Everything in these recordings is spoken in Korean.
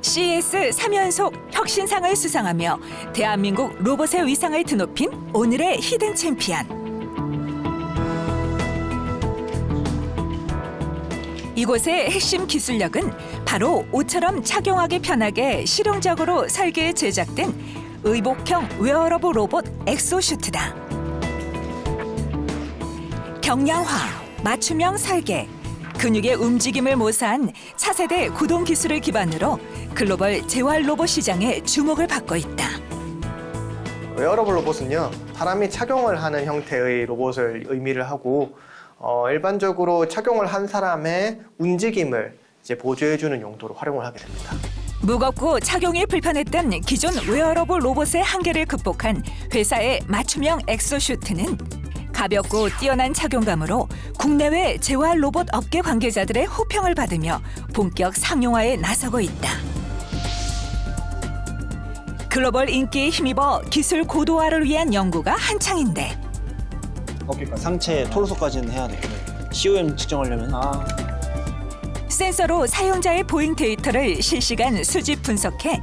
CS 3연속 혁신상을 수상하며 대한민국 로봇의 위상을 드높인 오늘의 히든 챔피언. 이곳의 핵심 기술력은 바로 옷처럼 착용하기 편하게 실용적으로 설계 제작된 의복형 웨어러블 로봇 엑소슈트다. 경량화, 맞춤형 설계, 근육의 움직임을 모사한 차세대 구동 기술을 기반으로 글로벌 재활 로봇 시장에 주목을 받고 있다. 웨어러블 로봇은요 사람이 착용을 하는 형태의 로봇을 의미를 하고 어, 일반적으로 착용을 한 사람의 움직임을 이제 보조해주는 용도로 활용을 하게 됩니다. 무겁고 착용이 불편했던 기존 웨어러블 로봇의 한계를 극복한 회사의 맞춤형 엑소슈트는 가볍고 뛰어난 착용감으로 국내외 재활 로봇 업계 관계자들의 호평을 받으며 본격 상용화에 나서고 있다. 글로벌 인기에 힘입어 기술 고도화를 위한 연구가 한창인데 어깨까지 상체 토르소까지는 해야 돼요. COM 측정하려면 아 센서로 사용자의 보행 데이터를 실시간 수집 분석해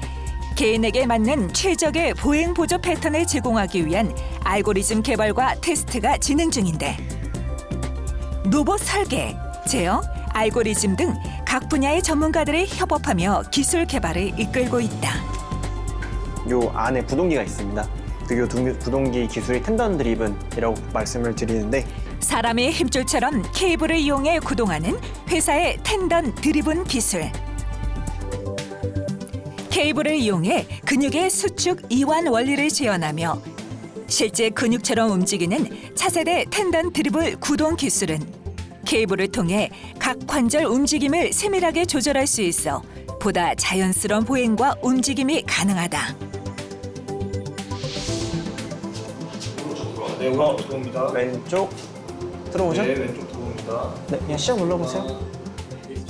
개인에게 맞는 최적의 보행 보조 패턴을 제공하기 위한 알고리즘 개발과 테스트가 진행 중인데 로봇 설계, 제어, 알고리즘 등 각 분야의 전문가들이 협업하며 기술 개발을 이끌고 있다. 요 안에 부동기가 있습니다. 그 두- 부동기 기술이 텐던 드리븐이라고 말씀을 드리는데 사람의 힘줄처럼 케이블을 이용해 구동하는 회사의 텐던 드리븐 기술. 케이블을 이용해 근육의 수축 이완 원리를 재현하며 실제 근육처럼 움직이는 차세대 텐던 드리블 구동 기술은 케이블을 통해 각 관절 움직임을 세밀하게 조절할 수 있어 보다 자연스러운 보행과 움직임이 가능하다. 네, 오른쪽 들어옵니다. 왼쪽 들어오죠? 네, 왼쪽 들어옵니다. 네, 그냥 시작 눌러보세요.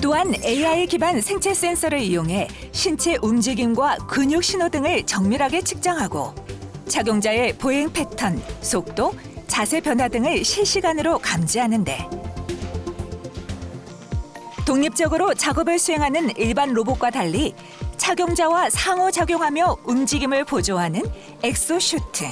또한 AI 기반 생체 센서를 이용해 신체 움직임과 근육 신호 등을 정밀하게 측정하고 착용자의 보행 패턴, 속도, 자세 변화 등을 실시간으로 감지하는데 독립적으로 작업을 수행하는 일반 로봇과 달리 착용자와 상호작용하며 움직임을 보조하는 엑소슈트.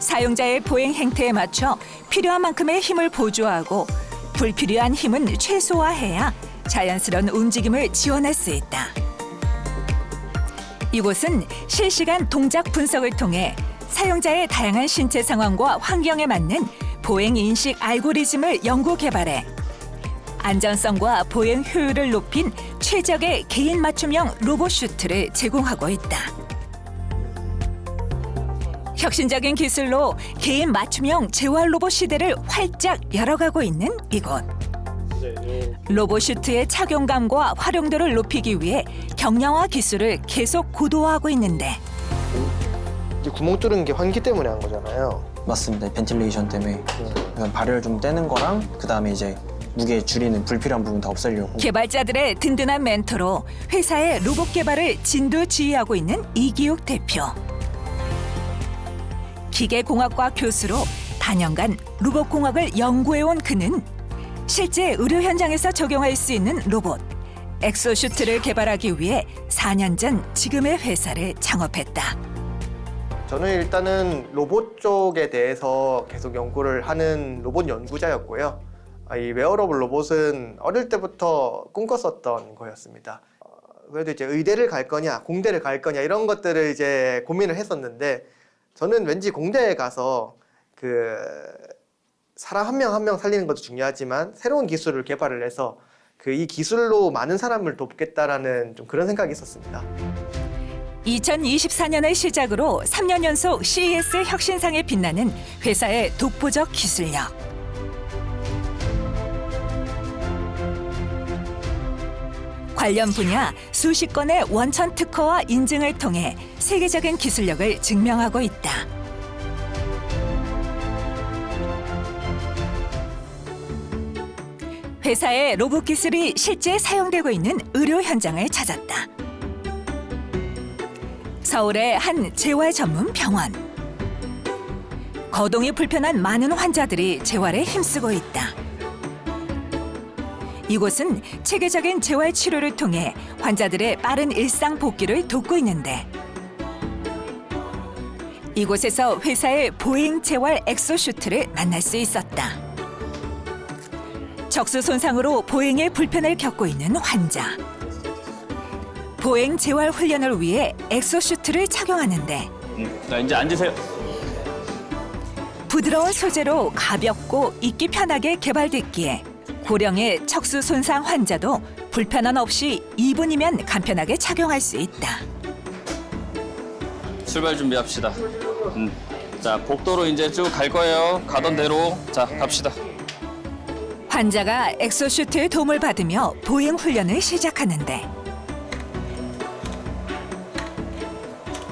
사용자의 보행 행태에 맞춰 필요한 만큼의 힘을 보조하고 불필요한 힘은 최소화해야 자연스러운 움직임을 지원할 수 있다. 이곳은 실시간 동작 분석을 통해 사용자의 다양한 신체 상황과 환경에 맞는 보행 인식 알고리즘을 연구 개발해 안전성과 보행 효율을 높인 최적의 개인 맞춤형 로봇 슈트를 제공하고 있다. 혁신적인 기술로 개인 맞춤형 재활 로봇 시대를 활짝 열어가고 있는 이곳. 로봇 슈트의 착용감과 활용도를 높이기 위해 경량화 기술을 계속 고도화하고 있는데 이제 구멍 뚫은 게 환기 때문에 한 거잖아요. 맞습니다. 벤틸레이션 때문에 그래서 발열 좀 떼는 거랑 그 다음에 이제 무게 줄이는 불필요한 부분 다 없애려고 개발자들의 든든한 멘토로 회사의 로봇 개발을 진두지휘하고 있는 이기욱 대표. 기계공학과 교수로 단연간 로봇공학을 연구해온 그는 실제 의료 현장에서 적용할 수 있는 로봇 엑소슈트를 개발하기 위해 4년 전 지금의 회사를 창업했다. 저는 일단은 로봇 쪽에 대해서 계속 연구를 하는 로봇 연구자였고요. 아, 이 웨어러블 로봇은 어릴 때부터 꿈꿨었던 거였습니다. 어, 그래도 이제 의대를 갈 거냐, 공대를 갈 거냐 이런 것들을 이제 고민을 했었는데 저는 왠지 공대에 가서 그 사람 한명 한 명 살리는 것도 중요하지만 새로운 기술을 개발을 해서 그 이 기술로 많은 사람을 돕겠다라는 좀 그런 생각이 있었습니다. 2024년을 시작으로 3년 연속 CES 혁신상에 빛나는 회사의 독보적 기술력. 관련 분야 수십 건의 원천 특허와 인증을 통해 세계적인 기술력을 증명하고 회사의 로봇 기술이 실제 사용되고 있는 의료 현장을 찾았다. 서울의 한 재활 전문 병원. 거동이 불편한 많은 환자들이 재활에 힘쓰고 있다. 이곳은 체계적인 재활 치료를 통해 환자들의 빠른 일상 복귀를 돕고 있는데 이곳에서 회사의 보행 재활 엑소슈트를 만날 수 있었다. 적수 손상으로 보행에 불편을 겪고 있는 환자. 보행 재활 훈련을 위해 엑소슈트를 착용하는데 자 이제 앉으세요. 부드러운 소재로 가볍고 입기 편하게 개발됐기에 고령의 척수 손상 환자도 불편함 없이 2분이면 간편하게 착용할 수 있다. 출발 준비합시다. 음. 자 복도로 이제 쭉 갈 거예요. 가던 대로 자 갑시다. 환자가 엑소슈트의 도움을 받으며 보행 훈련을 시작하는데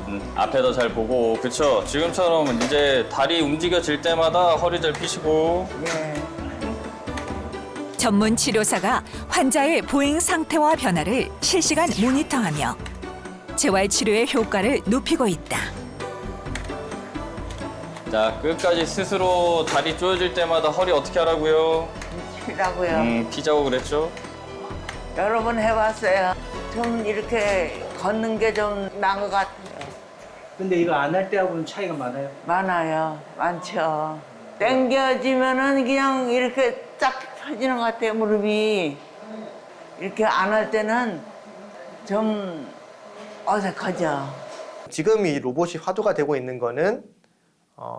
음, 앞에도 잘 보고 그쵸? 지금처럼 이제 다리 움직여질 때마다 허리 잘 펴시고 전문 치료사가 환자의 보행 상태와 변화를 실시간 모니터하며 재활 치료의 효과를 높이고 있다. 자 끝까지 스스로 다리 쪼여질 때마다 허리 어떻게 하라고요? 라고요. 음 피자고 그랬죠? 여러 번 해봤어요. 좀 이렇게 걷는 게 좀 나은 것 같아요. 근데 이거 안 할 때하고는 차이가 많아요. 많아요. 많죠. 땡겨지면은 그냥 이렇게 쫙 펴지는 것 같아요, 무릎이. 이렇게 안 할 때는 좀 어색하죠. 지금 이 로봇이 화두가 되고 있는 거는 어,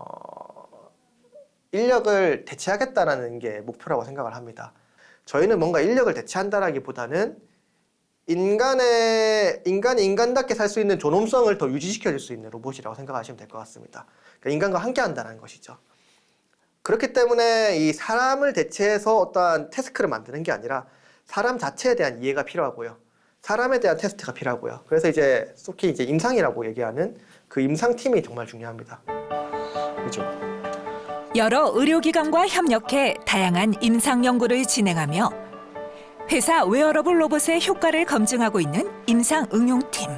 인력을 대체하겠다라는 게 목표라고 생각을 합니다. 저희는 뭔가 인력을 대체한다라기보다는 인간의 인간이 인간답게 살 수 있는 존엄성을 더 유지시켜 줄 수 있는 로봇이라고 생각하시면 될 것 같습니다. 그러니까 인간과 함께 한다는 것이죠. 그렇기 때문에 이 사람을 대체해서 어떠한 태스크를 만드는 게 아니라 사람 자체에 대한 이해가 필요하고요. 사람에 대한 테스트가 필요하고요. 그래서 이제 속히 이제 임상이라고 얘기하는 그 임상팀이 정말 중요합니다. 그죠? 여러 의료기관과 협력해 다양한 임상 연구를 진행하며 회사 웨어러블 로봇의 효과를 검증하고 있는 임상 응용팀.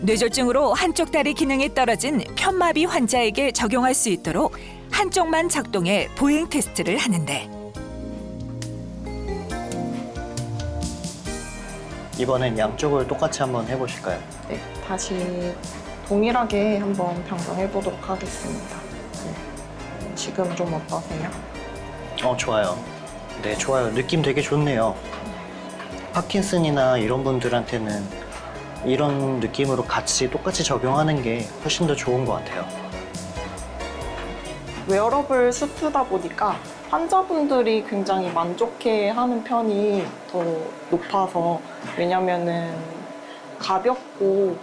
뇌졸중으로 한쪽 다리 기능이 떨어진 편마비 환자에게 적용할 수 있도록 한쪽만 작동해 보행 테스트를 하는데 이번엔 양쪽을 똑같이 한번 해보실까요? 네, 다시 동일하게 한번 변경해 보도록 하겠습니다. 네. 지금 좀 어떠세요? 어, 좋아요. 네, 좋아요. 느낌 되게 좋네요. 파킨슨이나 이런 분들한테는 이런 느낌으로 같이 똑같이 적용하는 게 훨씬 더 좋은 것 같아요. 웨어러블 수트다 보니까 환자분들이 굉장히 만족해 하는 편이 더 높아서 왜냐면은 가볍고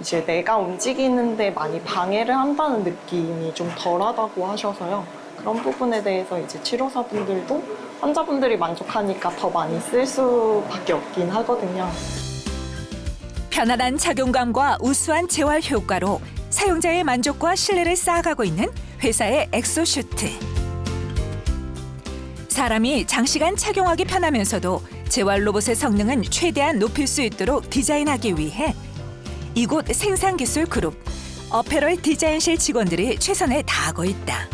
이제 내가 움직이는데 많이 방해를 한다는 느낌이 좀 덜하다고 하셔서요. 그런 부분에 대해서 이제 치료사분들도 환자분들이 만족하니까 더 많이 쓸 수밖에 없긴 하거든요. 편안한 착용감과 우수한 재활 효과로 사용자의 만족과 신뢰를 쌓아가고 있는 회사의 엑소슈트. 사람이 장시간 착용하기 편하면서도 재활 로봇의 성능은 최대한 높일 수 있도록 디자인하기 위해 이곳 생산기술 그룹 어페럴 디자인실 직원들이 최선을 다하고 있다.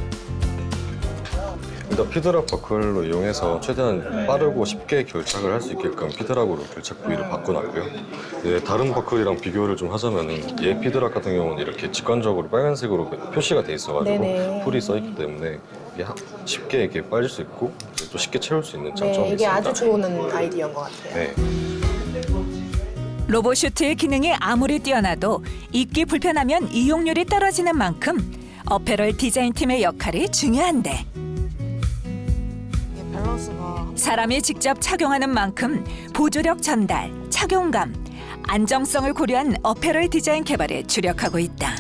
일단 피드락 버클로 이용해서 최대한 빠르고 쉽게 결착을 할 수 있게끔 피드락으로 결착 부위를 바꿔놨고요. 네, 다른 버클이랑 비교를 좀 하자면은 얘 피드락 같은 경우는 이렇게 직관적으로 빨간색으로 표시가 돼 있어가지고 네네. 풀이 써 있기 때문에 이게 하- 쉽게 이렇게 빠질 수 있고 또 쉽게 채울 수 있는 장점이 네, 이게 있습니다. 아주 좋은 아이디어인 것 같아요. 네. 로봇슈트의 기능이 아무리 뛰어나도 입기 불편하면 이용률이 떨어지는 만큼 어페럴 디자인팀의 역할이 중요한데 이게 밸런스가 사람이 직접 착용하는 만큼 보조력 전달, 착용감, 안정성을 고려한 어페럴 디자인 개발에 주력하고 있다.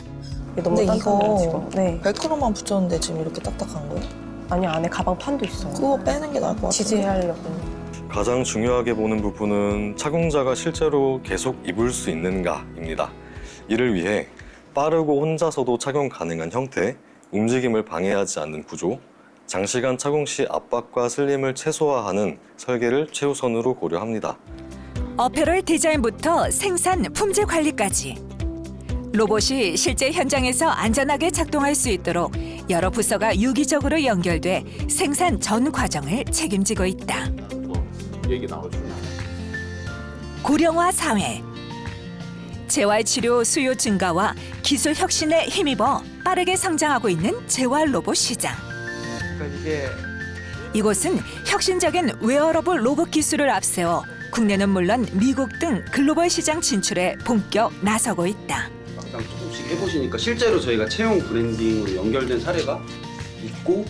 너무 근데 단단해요, 이거 지금. 네. 벨크로만 붙였는데 지금 이렇게 딱딱한 거예요? 아니 안에 가방 판도 있어요. 그거 빼는 게 나을 것 같아요. 지지하려고. 가장 중요하게 보는 부분은 착용자가 실제로 계속 입을 수 있는가입니다. 이를 위해 빠르고 혼자서도 착용 가능한 형태, 움직임을 방해하지 않는 구조, 장시간 착용 시 압박과 슬림을 최소화하는 설계를 최우선으로 고려합니다. 어페럴 디자인부터 생산 품질 관리까지 로봇이 실제 현장에서 안전하게 작동할 수 있도록 여러 부서가 유기적으로 연결돼 생산 전 과정을 책임지고 있다. 얘기 나오죠. 고령화 사회 재활치료 수요 증가와 기술 혁신에 힘입어 빠르게 성장하고 있는 재활 로봇 시장. 그러니까 이게 이곳은 혁신적인 웨어러블 로봇 기술을 앞세워 국내는 물론 미국 등 글로벌 시장 진출에 본격 나서고 있다. 막상 조금씩 해보시니까 실제로 저희가 채용 브랜딩으로 연결된 사례가 있고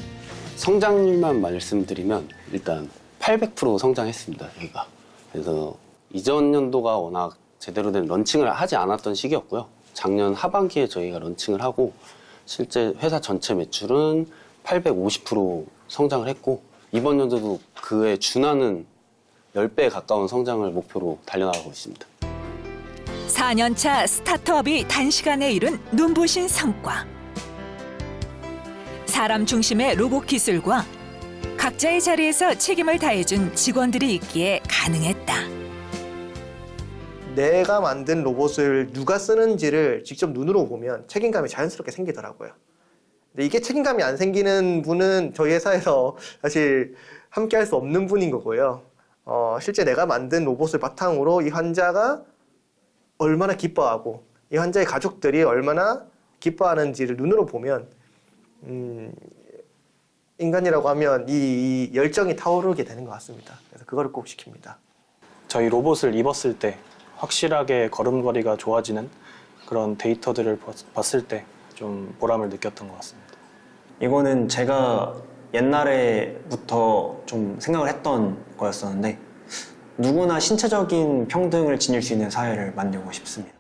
성장률만 말씀드리면 일단 800% 성장했습니다 저희가. 그래서 이전 연도가 워낙 제대로 된 런칭을 하지 않았던 시기였고요. 작년 하반기에 저희가 런칭을 하고 실제 회사 전체 매출은 850% 성장을 했고 이번 연도도 그에 준하는 10배 가까운 성장을 목표로 달려나가고 있습니다. 4년차 스타트업이 단시간에 이룬 눈부신 성과. 사람 중심의 로봇 기술과 각자의 자리에서 책임을 다해준 직원들이 있기에 가능했다. 내가 만든 로봇을 누가 쓰는지를 직접 눈으로 보면 책임감이 자연스럽게 생기더라고요. 근데 이게 책임감이 안 생기는 분은 저희 회사에서 사실 함께 할 수 없는 분인 거고요. 어, 실제 내가 만든 로봇을 바탕으로 이 환자가 얼마나 기뻐하고 이 환자의 가족들이 얼마나 기뻐하는지를 눈으로 보면 음, 인간이라고 하면 이, 이 열정이 타오르게 되는 것 같습니다. 그래서 그거를 꼭 시킵니다. 저희 로봇을 입었을 때 확실하게 걸음걸이가 좋아지는 그런 데이터들을 봤- 봤을 때 좀 보람을 느꼈던 것 같습니다. 이거는 제가 옛날에부터 좀 생각을 했던 거였었는데 누구나 신체적인 평등을 지닐 수 있는 사회를 만들고 싶습니다.